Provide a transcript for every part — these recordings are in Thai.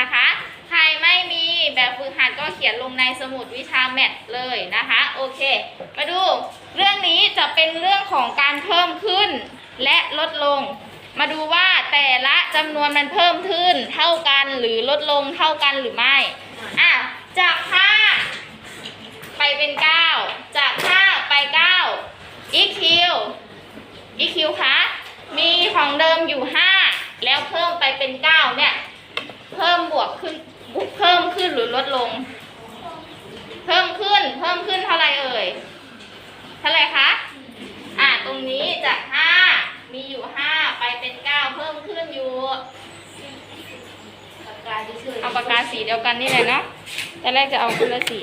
นะคะ ใครไม่มีแบบฝึกหัดก็เขียนลงในสมุดวิชาแมทเลยนะคะ โอเค มาดู เรื่องนี้จะเป็นเรื่องของการเพิ่มขึ้นและลดลง มาดูว่าแต่ละจำนวนมันเพิ่มขึ้นเท่ากันหรือลดลงเท่ากันหรือไม่ อะ จาก 5 ไปเป็น 9 จาก 5 ไป 9 EQ EQ คะมีของเดิมอยู่ 5 แล้วเพิ่มไปเป็น 9 เนี่ย เพิ่มบวกขึ้นบุเพิ่มขึ้นหรือลดลง เพิ่มขึ้น เพิ่มขึ้นเท่าไหร่เอ่ย เท่าไหร่คะ อะ ตรงนี้จาก 5 มีอยู่ 5 ไปเป็น 9 เพิ่มขึ้นอยู่ เอาปากกาสีเดียวกันนี่เลยเนาะแต่แรกจะเอาคนละสี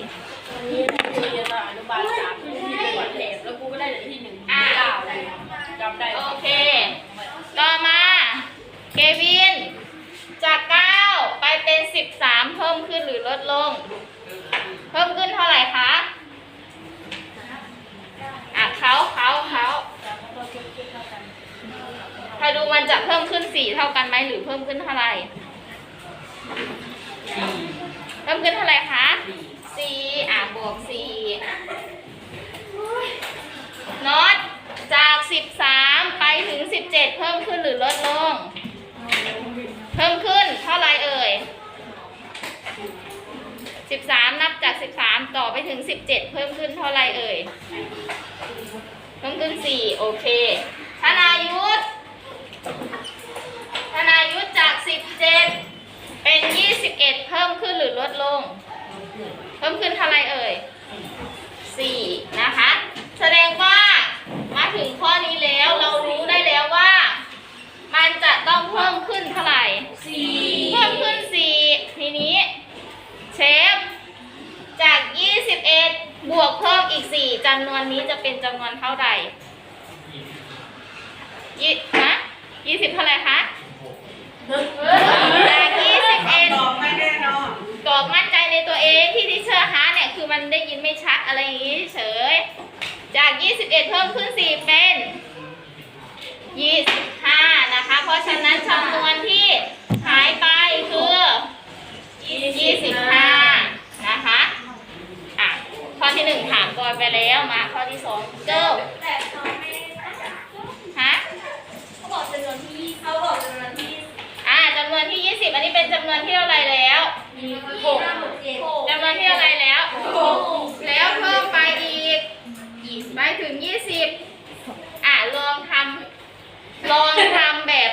วันนี้นักเรียนระดับอนุบาลสามที่ที่จังหวัดเทพแล้วกูก็ได้แต่ที่หนึ่งที่เก้าเลยจำได้โอเค ต่อมา เควิน จาก9ไปเป็น13เพิ่มขึ้นหรือลดลง เพิ่มขึ้นเท่าไหร่คะอะเขาเขาเขาถ้าดูมันจะเพิ่มขึ้น4เท่ากันไหมหรือเพิ่มขึ้นเท่าไหร่ เพิ่มขึ้นเท่าไหร่คะ4อะบวก4น็อตจาก13ไปถึง17เพิ่มขึ้นหรือลดลง เพิ่มขึ้นเท่าไรเอ่ย13นับจาก13ต่อไปถึง17เพิ่มขึ้นเท่าไรเอ่ย เพิ่มขึ้น4โอเคธนายุทธ ยี่นะ20เท่าไหร่คะจาก21ตอบไม่แน่นอนกอบมั่นใจในตัวเองที่ทิเชอร์ฮาร์เนี่ยคือมันได้ยินไม่ชัดอะไรอย่างนี้เฉย จาก21เอ็ดเพิ่มขึ้น4เป็น25นะคะ เพราะฉะนั้นจำนวนที่หายไปคือ25นะคะอะข้อที่1ถามก่อนไปแล้วมาข้อที่2เกิลแต่เขาไม่ได้ ฮะ เขาบอกจำนวนที่ เขาบอกจำนวนที่อ่าจำนวนที่ 20 อันนี้เป็นจำนวนที่เท่าไหรแล้วมีหกเจ็ดจำนวนที่เท่าไหรแล้วแล้วเพิ่มไปอีกไปถึง 20 อะลองทำลองทำแบบ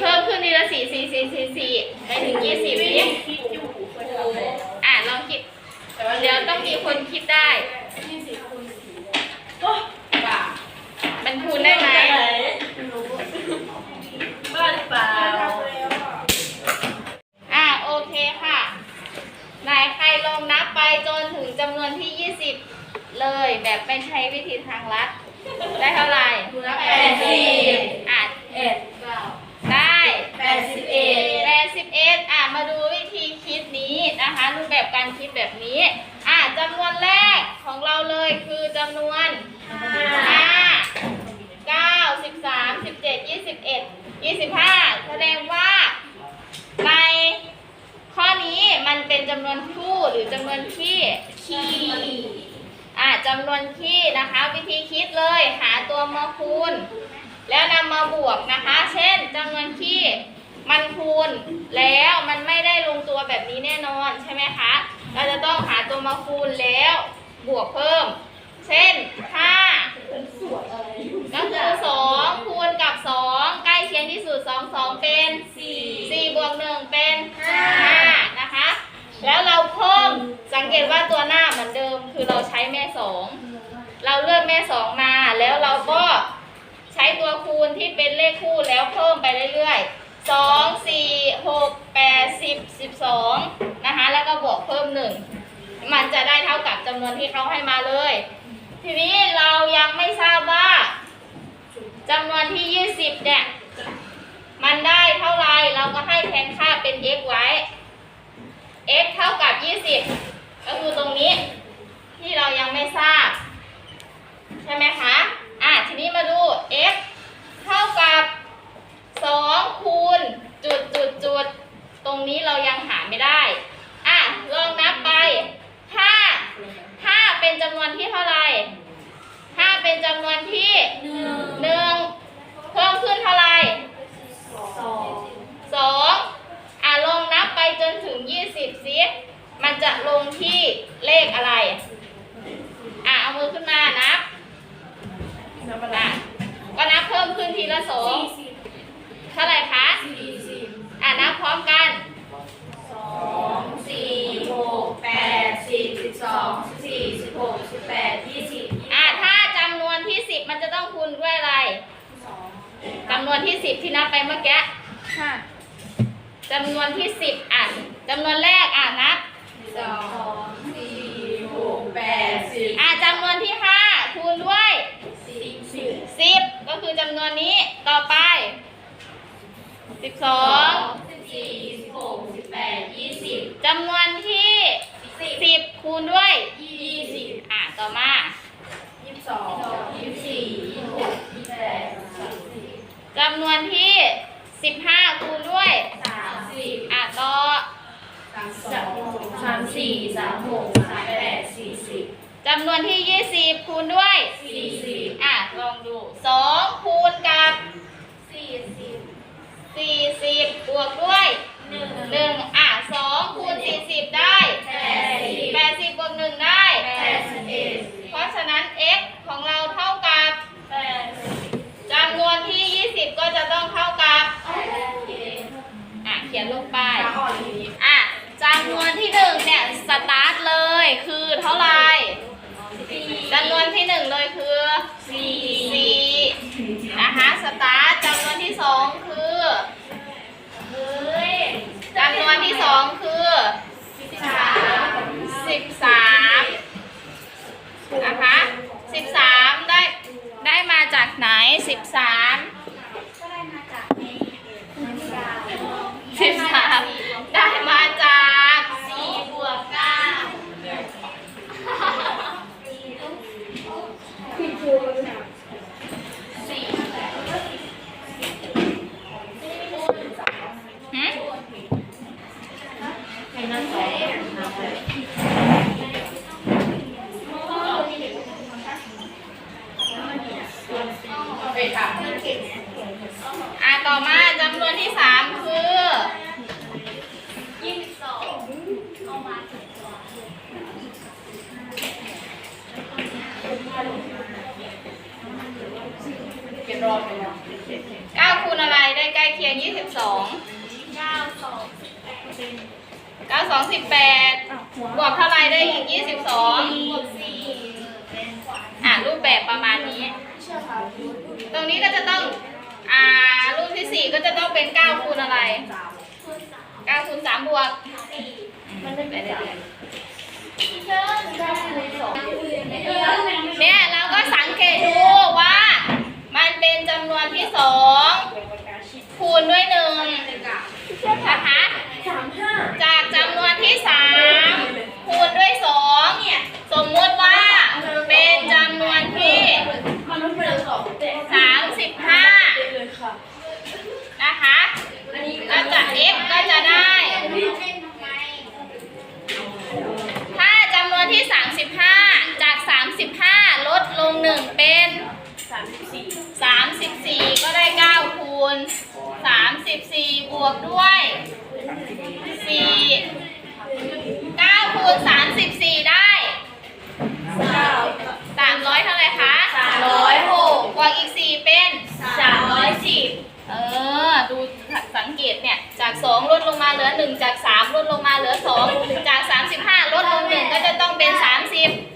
เพิ่มขึ้นทีละสี่สี่สี่สี่สี่ไปถึง20นี้คิดอยู่เคยทำเลยอะลองคิดแต่ว่าเดี๋ยวต้องมีคนคิดได้ ยี่สิบคูณสี่ก็บ้ามันคูณได้ไหม บ้าหรือเปล่า อะ โอเคค่ะนายใครลองนับไป จนถึงจำนวนที่ 20 เลยแบบไม่ใช้วิธีทางลัด ได้เท่าไหร่แปดสิบ อะเอ็ดเก้าได้แปดสิบเอ็ดแปดสิบเอ็ดอะมาดูวิธีคิดนี้นะคะรูปแบบการคิดแบบนี้ อะจำนวนแรกของเราเลยคือจำนวนห้าเก้าสิบสามสิบเจ็ดยี่สิบเอ็ดยี่สิบห้าแสดงว่าใน ข้อนี้มันเป็นจำนวนคู่หรือจำนวนขี้ขี้อะจำนวนขี้นะคะ วิธีคิดเลยหาตัวมาคูณ แล้วนำมาบวกนะคะ เช่นจำนวนที่มันคูณแล้วมันไม่ได้ลงตัวแบบนี้แน่นอนใช่ไหมคะ เราจะต้องหาตัวมาคูณแล้วบวกเพิ่ม เช่น5ก็คือ2คูณกับ2ใกล้เคียงที่สุด2 2เป็น4 4บวก1เป็น5 แล้วเราเพิ่มสังเกตว่าตัวหน้าเหมือนเดิม คือเราใช้แม่2เราเลือกแม่2มาแล้วเราก็ใช้ตัวคูณที่เป็นเลขคู่แล้วเพิ่มไปเรื่อยๆสองสี่หกแปดสิบสิบสองนะคะแล้วก็บวกเพิ่มหนึ่งมันจะได้เท่ากับจำนวนที่เขาให้มาเลย ทีนี้เรายังไม่ทราบว่าจำนวนที่ยี่สิบเนี่ยมันได้เท่าไรเราก็ให้แทนค่าเป็น x ไว้ x เท่ากับยี่สิบก็คือตรงนี้ที่เรายังไม่ทราบ ใช่ไหมคะ อะ ทีนี้มาดู x จำนวนที่หนึ่งเพิ่มขึ้นเท่าไหร่ สอง สองอะลองนับไปจนถึงยี่สิบสิมันจะลงที่เลขอะไร อะเอามือขึ้นมานับ น้ำมัน อะก็นับเพิ่มขึ้นที ละสองเท่าไหร่คะสี่สิบอะนับพร้อมกันสองสี่หกแปดสิบสิบสองสิบสี่สิบหกสิบแปดยี่สิบอะถ้าจำนวนที่สิบมันจะต้องคูณด้วยอะไรสองจำนวนที่สิบที่นับไปเมื่อกี้ห้าจำนวนที่สิบอะจำนวนแรกอะนับสองสี่หกแปดสิบ อะจำนวนที่ห้าคูณด้วย สิบสิบ สิบก็คือจำนวนนี้ ต่อไปสิบสองสิบสี่สิบหกสิบแปดยี่สิบจำนวนที่สิบสิบคูณด้วยยี่สิบอะต่อมายี่สิบสองยี่สิบสี่ยี่สิบหกยี่สิบแปดสามสิบจำนวนที่สิบห้าคูณด้วยสามสิบอะต่อสามสองสามสี่สามหกสามแปดสี่สิบจำนวนที่ยี่สิบคูณด้วยสี่สิบอะลองดูสองคูณกับสี่สิบ สี่สิบบวกด้วยหนึ่งหนึ่งอะสองคูณสี่สิบได้แปดสิบแปดสิบบวกหนึ่งได้แปดสิบเอ็ดเพราะฉะนั้น x ของเราเท่ากับแปดสิบจำนวนที่20ก็จะต้องเท่ากับแปดสิบเอ็ดอะเขียนลงไปตาอ่อนทีนี้อะจำนวนที่หนึ่งเนี่ยสตาร์ทเลยคือเท่าไหร่สี่จำนวนที่หนึ่งเลยคือสี่4นะคะสตาร์ทจำนวนที่สองคือ วันที่สองคือสิบสามนะคะสิบสามได้ได้มาจากไหนสิบสามได้มาจากในนาฬิกา สิบสามได้มาจาก สี่บวกเก้า หืมอะ ต่อมาจำนวนที่สามคือยี่สิบสองเอามาถึงสองเก็บรอบไปแล้ว9คูณอะไรได้ใกล้เคียง22เก้าสอง9 2 18บแปดบวกเท่าไรได้อีกบว22กสี่เป็นขวานอะรูปแบบประมาณนี้ ตรงนี้ก็จะต้อง อ่ารูปที่4ก็จะต้องเป็น9คูณอะไรคูณสาม9คูณ3บวกสี่มันไปเรื่อยเชิญได้เลยสองๆเนี่ยเราก็สังเกตดูว่า มันเป็นจำนวนที่2คูณด้วยหนึ่งนะคะสามห้าจากจำนวนที่3คูณด้วย2เนี่ยสมมุติว่าเป็นจำนวนที่ มันรู้เป็นสองเจ็ด 35 เลยค่ะ นะคะ อันนี้ ก็จะ x ก็จะได้ เล่นทำไม ถ้าจำนวนที่ 35 จาก 35 ลดลง 1 เป็น สามสิบสี่ 34 ก็ได้ 9 คูณ 34 บ วกด้วย4 9คูณ34ได้เก้า300เท่าไหร่คะ306บวกอีก4เป็นสามร้อยสิบเออ ดูสังเกตเนี่ย จาก2ลดลงมาเหลือ1จาก3ลดลงมาเหลือ2จาก35ลดลง1ก็จะต้องเป็น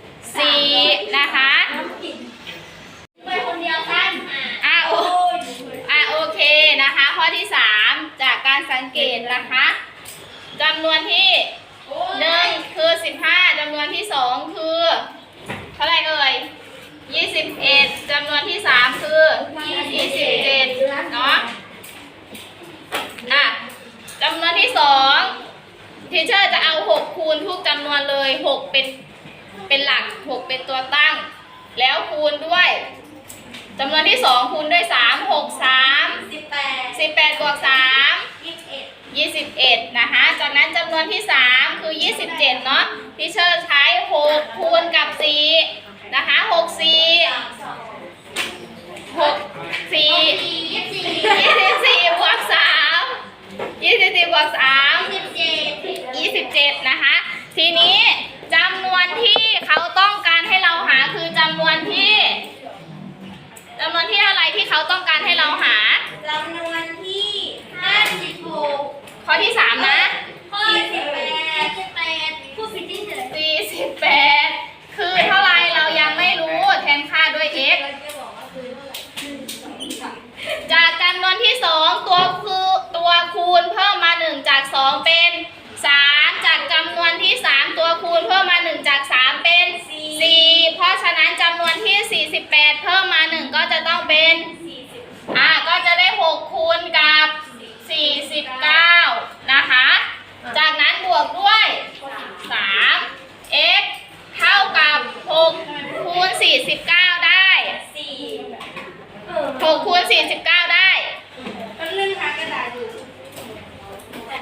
34นะคะ ไปคนเดียวกันอะ อะโออะโอเคนะคะ ข้อที่ 3 จา กการสังเกตนะคะจำนวนที่1คือ15จำนวนที่2คือเท่าไหร่เอ่ย21จำนวนที่3คือ27เนาะอะจำนวนที่2ทีเชอร์จะเอา6คูณทุกจำนวนเลย6เป็นเป็นหลัก6เป็นตัวตั้ง แล้วคูณด้วยจำนวนที่2คูณด้วย3 6 3สิบแปด18บวก3ยี่สิบเอ็ด 21 นะคะ จากนั้นจำนวนที่ 3 คือ 27 เนาะพี่เชอร์ใช้ 6 คูณกับ 4 นะคะ 6 4 6 4 24 บวก 3 24 บวก 3 27 นะคะ ทีนี้จำนวนที่เขาต้องการให้เราหาคือจำนวนที่จำนวนที่เท่าไรที่เขาต้องการให้เราหาจำนว 19 นะคะ จากนั้นบวกด้วย 3 x เท่ากับ 6 คูณ 49 ได้ 6 คูณ 49 ได้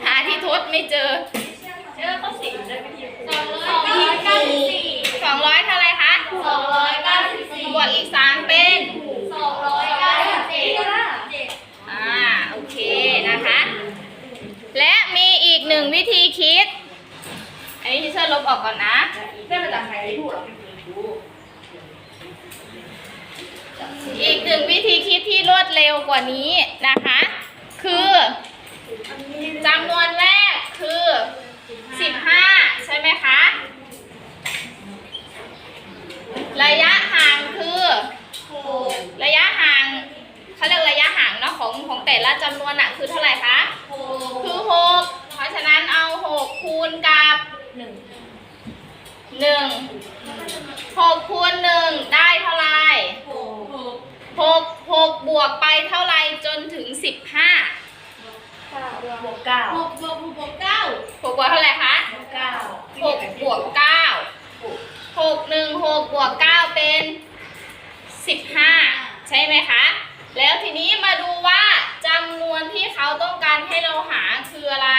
หาที่ทดไม่เจอ เจอข้อสิบเจอไม่สองร้อย ที่อร์ลบออกก่อนนะได้มาจากใครที่พูดหรออีกหนึ่งวิธีคิดที่รวดเร็วกว่านี้นะคะ คือจำนวนแรกคือ15ใช่ไหมคะ ระยะห่างคือหกระยะห่างเขาเรียกระยะห่างเนาะของของแต่ละจำนวนอะคือเท่าไหร่คะ คือ6เพราะฉะนั้นเอา6คูณกับหนึ่ง 1 6คูณ1ได้เท่าไหร่หกหก6 6บวกไปเท่าไหร่จนถึง15บวกเก้าหกบวกหกบวกเก้า6บวกเท่าไหร่คะบวกเก้า6บวก9 6 1 6บวก9เป็น15ใช่ไหมคะ แล้วทีนี้มาดูว่าจำนวนที่เขาต้องการให้เราหาคืออะไร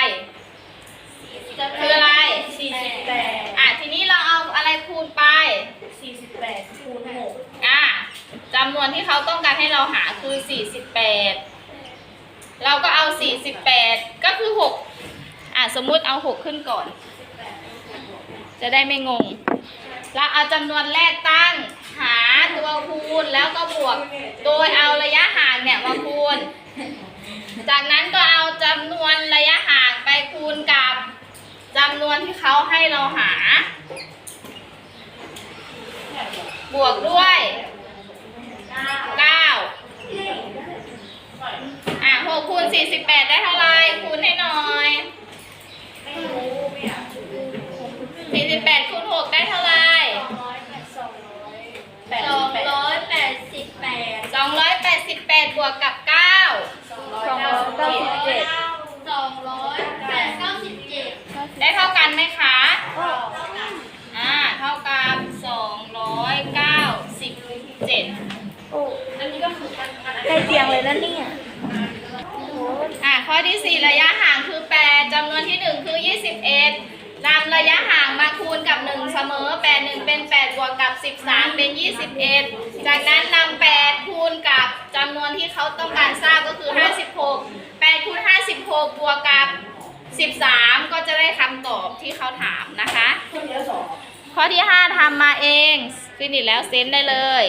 คืออะไรสี่สิบแปดอะทีนี้เราเอาอะไรคูณไป สี่สิบแปดคูณหกอะจำนวนที่เขาต้องการให้เราหาคือ 48 เราก็เอา 48 ก็คือ 6 อะสมมุติเอา 6 ขึ้นก่อน จะได้ไม่งง เราเอาจำนวนแรกตั้งหาตัวคูณแล้วก็บวก โดยเอาระยะห่างเนี่ยมาคูณ จากนั้นก็เอาจำนวนระยะห่างไปคูณกับจำนวนที่เขาให้เราหา บวกด้วยเก้า9อะ6คูณ 48 ได้เท่าไหรคูณให้หน่อยไม่รู้ไม่อยากรู้48คูณ6ได้เท่าไหรสองร้อยแปดสิบแปด288 บวกกับ 9 สองร้อยเก้าสิบเจ็ดสองร้อยแปดเก้าสิบเจ็ดได้เท่ากันไหมคะ อ่า เท่ากับ297อันนี้ก็คืออันอันใกล้เคียงเลยนะเนี่ยอ่าข้อที่4ระยะห่างคือ8จำนวนที่1คือ21นำระยะห่างมาคูณกับ1เสมอ8 1เป็น8บวกกับ13เป็น21 จากนั้นนำ8คูณกับจำนวนที่เขาต้องการทราบก็คือ 56 8คูณ56 บวกกับ 13 ก็จะได้คำตอบที่เขาถามนะคะคนเดียวสองข้อที่ 5ทำมาเอง ฟินิชแล้วเซ็นได้เลย